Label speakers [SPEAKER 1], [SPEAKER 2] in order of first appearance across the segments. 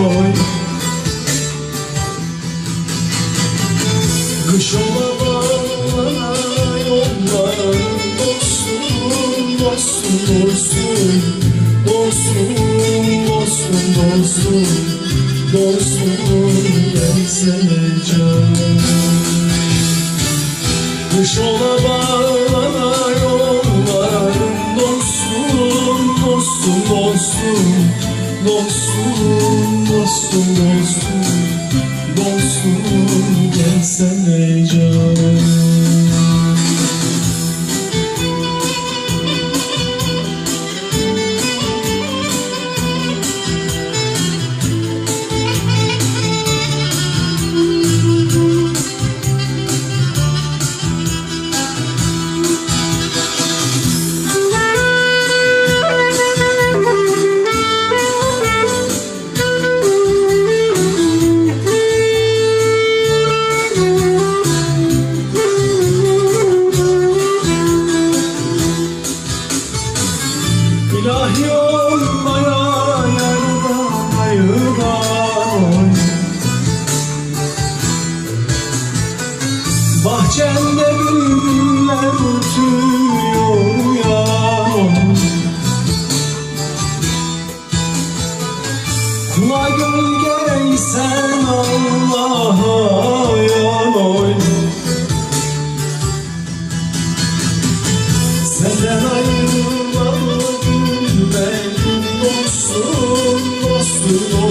[SPEAKER 1] oy. Kış olamayan yollar Dostum, dostum, dostum Dostum, dostum, dostum Dostum, gelsene can. Kış olamayan Dostum, dostum, dostum. Dostum gelsene canım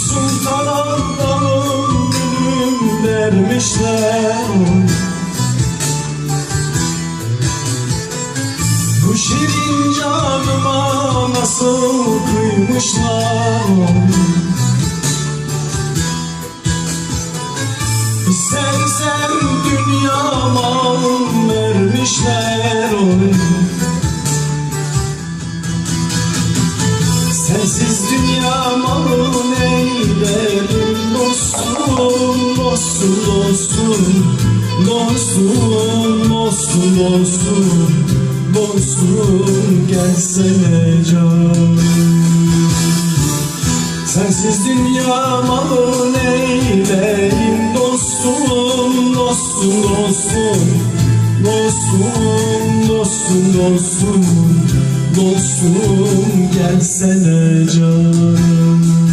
[SPEAKER 1] sultan adamın gülüm dermişler Bu şirin canıma nasıl kıymışlar dostum, dostum, dostum Dostum, dostum, dostum, gelsene canım. Sensiz dünya malı neyleyim dostum, dostum, dostum Dostum, dostum, dostum, dostum gelsene canım